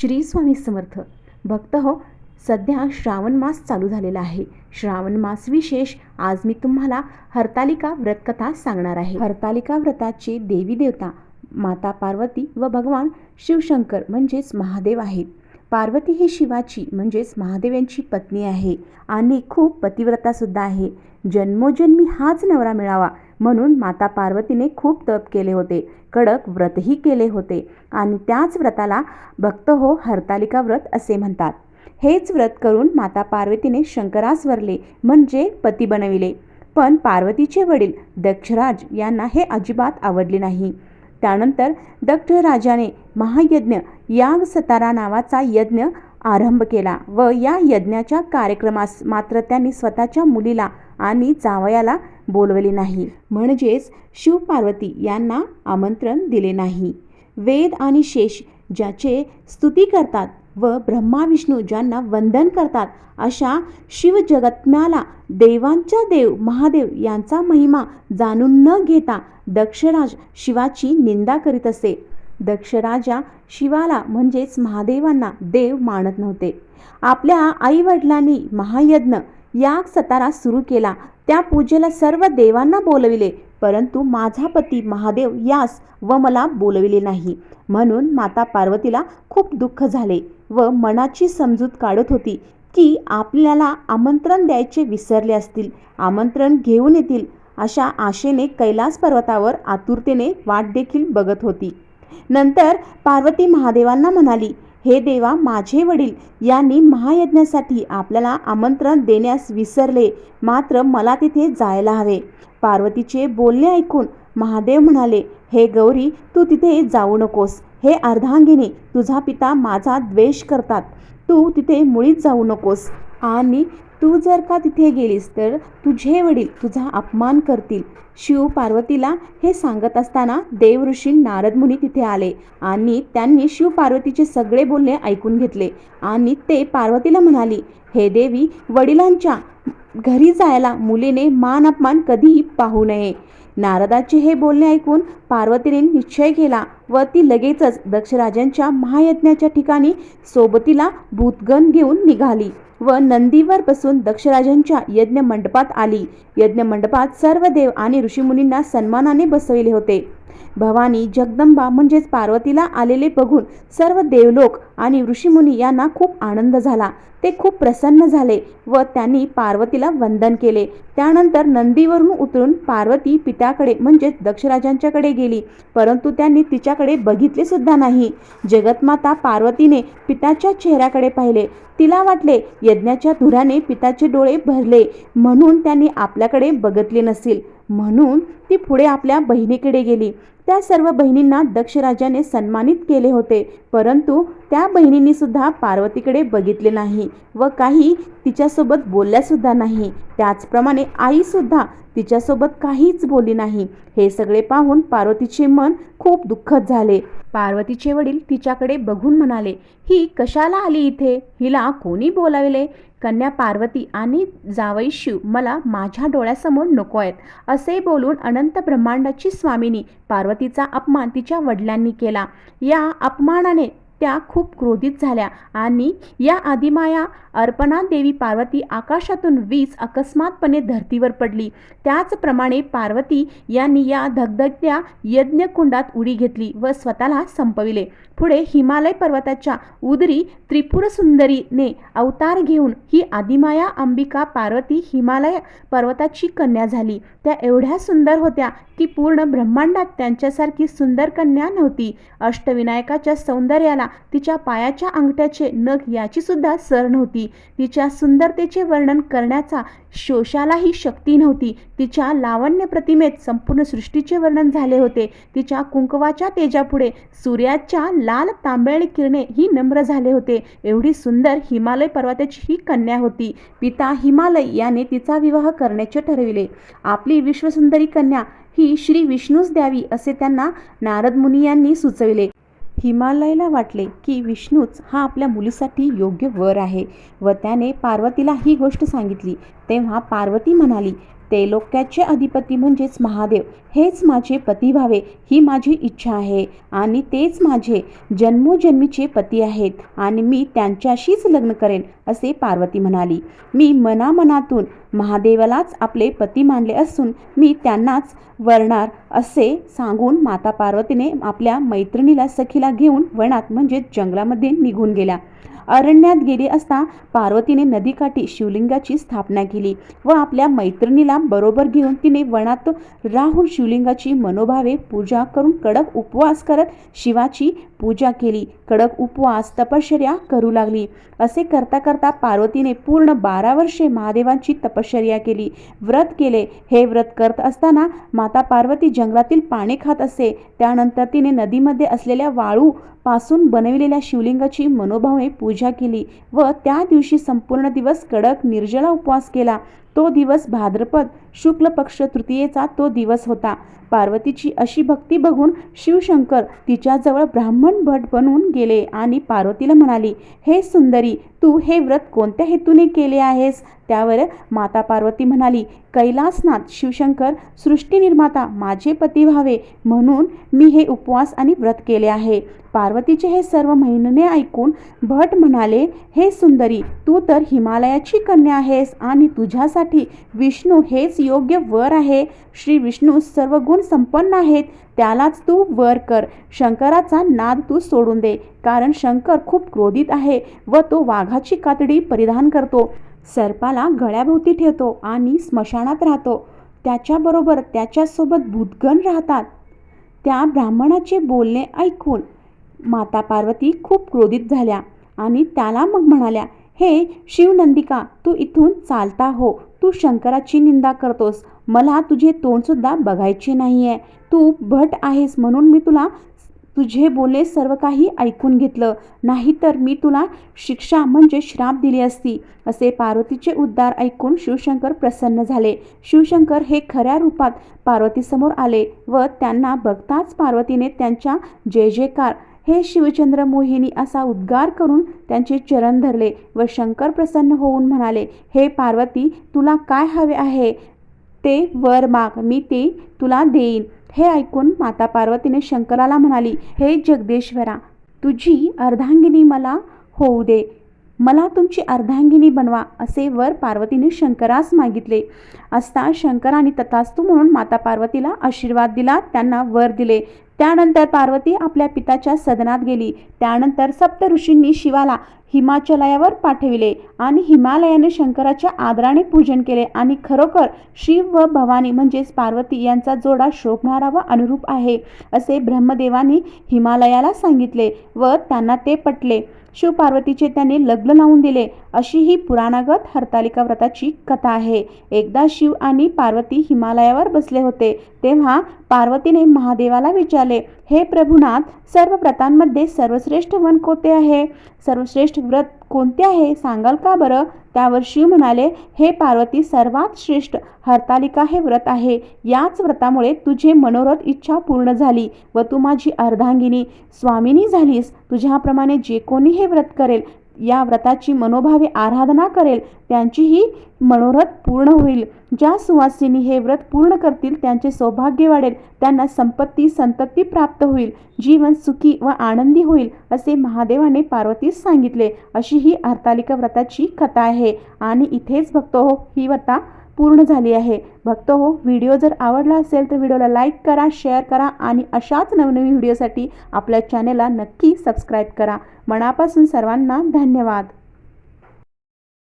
श्री स्वामी समर्थ. भक्त हो सध्या श्रावण मास चालू झालेला आहे. श्रावण मास विशेष आज मी तुम्हाला हरतालिका व्रतकथा सांगणार आहे. हरतालिका व्रताचे देवी देवता माता पार्वती व भगवान शिवशंकर म्हणजेच महादेव आहेत. पार्वती ही शिवाची म्हणजेच महादेव यांची पत्नी आहे. आणि खूप पतिव्रतासुद्धा आहे. जन्मोजन्मी हाच नवरा मिळावा म्हणून माता पार्वतीने खूप तप केले होते. कडक व्रतही केले होते. आणि त्याच व्रताला भक्त हो हरतालिका व्रत असे म्हणतात. हेच व्रत करून माता पार्वतीने शंकरास वरले म्हणजे पती बनविले. पण पार्वतीचे वडील दक्षराज यांना हे अजिबात आवडले नाही. त्यानंतर दक्षराजाने महायज्ञ याग सतारा नावाचा यज्ञ आरंभ केला व या यज्ञाच्या कार्यक्रमास मात्र त्यांनी स्वतःच्या मुलीला आणि जावयाला बोलवले नाही. म्हणजेच शिवपार्वती यांना आमंत्रण दिले नाही. वेद आणि शेष ज्याचे स्तुती करतात व ब्रह्मा विष्णू ज्यांना वंदन करतात अशा शिवजगत्म्याला देवांच्या देव महादेव यांचा महिमा जाणून न घेता दक्षराज शिवाची निंदा करीत असे. दक्षराजा शिवाला म्हणजेच महादेवांना देव मानत नव्हते. आपल्या आईवडिलांनी महायज्ञ याग सतारा सुरू केला. त्या पूजेला सर्व देवांना बोलविले परंतु माझा पती महादेव यास व मला बोलविले नाही. म्हणून माता पार्वतीला खूप दुःख झाले व मनाची समजूत काढत होती की आपल्याला आमंत्रण द्यायचे विसरले असतील आमंत्रण घेऊन येतील अशा आशेने कैलास पर्वतावर आतुरतेने वाट देखील बघत होती. नंतर पार्वती महादेवांना म्हणाली हे देवा माझे वडील यांनी महायज्ञासाठी आपल्याला आमंत्रण देण्यास विसरले मात्र मला तिथे जायला हवे. पार्वतीचे बोलणे ऐकून महादेव म्हणाले हे गौरी तू तिथे जाऊ नकोस. हे अर्धांगिनी तुझा पिता माझा द्वेष करतात. तू तिथे मुळीच जाऊ नकोस. आणि तू जर का तिथे गेलीस तर तुझे वडील तुझा अपमान करतील. शिव पार्वतीला हे सांगत असताना देवऋषी नारद मुनी तिथे आले आणि त्यांनी शिव पार्वतीचे सगळे बोलणे ऐकून घेतले आणि ते पार्वतीला म्हणाली हे देवी वडिलांच्या घरी जायला मुलीने मान अपमान कधीही पाहू नये. नारदाचे हे बोलणे ऐकून पार्वतीने निश्चय केला व ती लगेचच दक्षराजांच्या महायज्ञाच्या ठिकाणी सोबतीला भूतगण घेऊन निघाली व नंदीवर बसून दक्षराजांच्या यज्ञ मंडपात आली. यज्ञ मंडपात सर्व देव आणि ऋषीमुनींना सन्मानाने बसविले होते. भवानी जगदंबा म्हणजेच पार्वतीला आलेले बघून सर्व देवलोक आणि ऋषीमुनी यांना खूप आनंद झाला. ते खूप प्रसन्न झाले व त्यांनी पार्वतीला वंदन केले. त्यानंतर नंदीवरून उतरून पार्वती पित्याकडे म्हणजेच दक्षराजांच्याकडे गेली. परंतु त्यांनी तिच्याकडे बघितले सुद्धा नाही. जगतमाता पार्वतीने पित्याच्या चेहऱ्याकडे पाहिले. तिला वाटले यज्ञाच्या धुराने पिताचे डोळे भरले म्हणून त्यांनी आपल्याकडे बघितले नसेल. म्हणून ती पुढे आपल्या बहिणीकडे गेली. त्या सर्व बहिणींना दक्षराजाने सन्मानित केले होते. परंतु त्या बहिणींनी सुद्धा पार्वतीकडे बघितले नाही व काही तिच्यासोबत बोलल्यासुद्धा नाही. त्याचप्रमाणे आईसुद्धा तिच्यासोबत काहीच बोलली नाही. हे सगळे पाहून पार्वतीचे मन खूप दुःखद झाले. पार्वतीचे वडील तिच्याकडे बघून म्हणाले ही कशाला आली इथे? हिला कोणी बोलाविले? कन्या पार्वती आणि जावई शिव मला माझ्या डोळ्यासमोर नको आहेत असे बोलून अनंत ब्रह्मांडाची स्वामिनी पार्वतीचा अपमान तिच्या वडिलांनी केला. या अपमानाने त्या खूप क्रोधित झाल्या आणि या आदिमाया अर्पणा देवी पार्वती आकाशातून वीज अकस्मातपणे धर्तीवर पडली. त्याचप्रमाणे पार्वती यांनी या धगधगत्या यज्ञकुंडात उडी घेतली व स्वतःला संपविले. पुढे हिमालय पर्वताच्या उदरी त्रिपुरसुंदरीने अवतार घेऊन ही आदिमाया अंबिका पार्वती हिमालय पर्वताची कन्या झाली. त्या एवढ्या सुंदर होत्या की पूर्ण ब्रह्मांडात त्यांच्यासारखी सुंदर कन्या नव्हती. अष्टविनायकाच्या सौंदर्याला तिच्या पायाच्या अंगठ्याचे नख याची सुद्धा सर नव्हती. तिच्या सुंदरतेचे वर्णन करण्याचा शोषालाही शक्ती नव्हती. तिच्या लावण्य प्रतिमेत संपूर्ण सृष्टीचे वर्णन झाले होते. तिच्या कुंकवाच्या तेजापुढे सूर्याच्या लाल तांबेळी किरणे ही नम्र झाले होते. एवढी सुंदर हिमालय पर्वताची ही कन्या होती. पिता हिमालय याने तिचा विवाह करण्याचे ठरविले. आपली विश्वसुंदरी कन्या ही श्री विष्णूस द्यावी असे त्यांना नारद मुनी यांनी सुचविले. हिमालयाला वाटले की विष्णूच हा आपल्या मुलीसाठी योग्य वर आहे. व त्याने पार्वतीला ही गोष्ट सांगितली. तेव्हा पार्वती म्हणाली तेलोक्याचे अधिपती म्हणजेच महादेव. हेच माझे पती व्हावे ही माझी इच्छा आहे. आणि तेच माझे जन्मोजन्मीचे पती आहेत. आणि मी त्यांच्याशीच लग्न करेन असे पार्वती म्हणाली. मी मनामनातून महादेवालाच आपले पती मानले असून मी त्यांनाच वरणार असे सांगून माता पार्वतीने आपल्या मैत्रिणीला सखीला घेऊन वनात म्हणजेच जंगलामध्ये निघून गेल्या. अरण्यात गेली असता पार्वतीने नदीकाठी शिवलिंगाची स्थापना केली व आपल्या मैत्रिणीला बरोबर घेऊन तिने वनात राहून शिवलिंगाची मनोभावे पूजा करून कडक उपवास करत शिवाची पूजा केली. कडक उपवास तपश्चर्या करू लागली. असे करता करता पार्वतीने पूर्ण बारा वर्षे महादेवांची तपश्चर्या केली. व्रत केले. हे व्रत करत असताना माता पार्वती जंगलातील पाणी खात असे. त्यानंतर तिने नदीमध्ये असलेल्या वाळू पासून बनविलेल्या शिवलिंगाची मनोभावे पूजा केली व त्या दिवशी संपूर्ण दिवस कडक निर्जला उपवास केला. तो दिवस भाद्रपद शुक्ल पक्ष तृतीयेचा तो दिवस होता. पार्वतीची अशी भक्ती बघून शिवशंकर तिच्याजवळ ब्राह्मण भट बनून गेले आणि पार्वतीला म्हणाली हे सुंदरी तू हे व्रत कोणत्या हेतूने केले आहेस? त्यावर माता पार्वती म्हणाली कैलासनाथ शिवशंकर सृष्टीनिर्माता माझे पती व्हावे म्हणून मी हे उपवास आणि व्रत केले आहे. पार्वतीचे हे सर्व महिने ऐकून भट म्हणाले हे सुंदरी तू तर हिमालयाची कन्या आहेस आणि तुझ्यासाठी विष्णू हेच योग्य वर आहे. श्री विष्णू सर्व गुण संपन्न आहेत. त्यालाच तू वर कर. शंकराचा नाद तू सोडून दे. कारण शंकर खूप क्रोधित आहे व तो वाघाची कातडी परिधान करतो. सर्पाला गळ्याभोवती ठेवतो आणि स्मशानात राहतो. त्याच्याबरोबर त्याच्यासोबत भूतगण राहतात. त्या ब्राह्मणाचे बोलणे ऐकून माता पार्वती खूप क्रोधित झाल्या आणि त्याला मग म्हणाल्या हे शिवनंदिका तू इथून चालता हो. तू शंकराची निंदा करतोस. मला तुझे तोंडसुद्धा बघायचे नाही आहे तू भट आहेस म्हणून मी तुला तुझे बोले सर्व काही ऐकून घेतलं. नाहीतर मी तुला शिक्षा म्हणजे श्राप दिली असती. असे पार्वतीचे उद्गार ऐकून शिवशंकर प्रसन्न झाले. शिवशंकर हे खऱ्या रूपात पार्वतीसमोर आले व त्यांना बघताच पार्वतीने त्यांच्या जय जयकार हे शिवचंद्र मोहिनी असा उद्गार करून त्यांचे चरण धरले व शंकर प्रसन्न होऊन म्हणाले हे पार्वती तुला काय हवे आहे? ते वर माग मी ते तुला देईन. हे ऐकून माता पार्वतीने शंकराला म्हणाली हे जगदेश्वरा तुझी अर्धांगिनी मला होऊ दे. मला तुमची अर्धांगिनी बनवा असे वर पार्वतीने शंकरास मागितले. असता शंकराने तथास्तू म्हणून माता पार्वतीला आशीर्वाद दिला त्यांना वर दिले. त्यानंतर पार्वती आपल्या पिताच्या सदनात गेली. त्यानंतर सप्त ऋषींनी शिवाला हिमाचलयावर पाठविले आणि हिमालयाने शंकराच्या आदराने पूजन केले आणि खरोखर शिव व भवानी म्हणजेच पार्वती यांचा जोडा शोभणारा व अनुरूप आहे असे ब्रह्मदेवाने हिमालयाला सांगितले व त्यांना ते पटले. शिवपार्वतीचे त्याने लग्न लावून दिले. अशी ही पुराणागत हरतालिका व्रताची कथा आहे. एकदा शिव आणि पार्वती हिमालयावर बसले होते. तेव्हा पार्वतीने महादेवाला विचारले हे प्रभुनाथ सर्व व्रतांमध्ये सर्वश्रेष्ठ वन कोणते आहे? सर्वश्रेष्ठ व्रत कोणते आहे? सांगाल का बरं? त्यावर शिव म्हणाले हे पार्वती सर्वात श्रेष्ठ हरतालिका हे व्रत आहे. याच व्रतामुळे तुझे मनोरथ इच्छा पूर्ण झाली व तू माझी अर्धांगिनी स्वामिनी झालीस. तुझ्याप्रमाणे जे कोणी हे व्रत करेल या व्रताची मनोभावे आराधना करेल त्यांचीही मनोरथ पूर्ण होईल. ज्या सुवासिनी हे व्रत पूर्ण करतील त्यांचे सौभाग्य वाढेल. त्यांना संपत्ती संतती प्राप्त होईल. जीवन सुखी व आनंदी होईल असे महादेवाने पार्वतीस सांगितले. अशी ही हरतालिका व्रताची कथा आहे. आणि इथेच भक्त हो ही व्रता पूर्ण झाली आहे. भक्त हो व्हिडिओ जर आवडला असेल तर व्हिडिओला लाईक करा शेअर करा आणि अशाच नवनवीन व्हिडिओसाठी आपल्या चॅनेलला नक्की सबस्क्राईब करा. मनापासून सर्वांना धन्यवाद.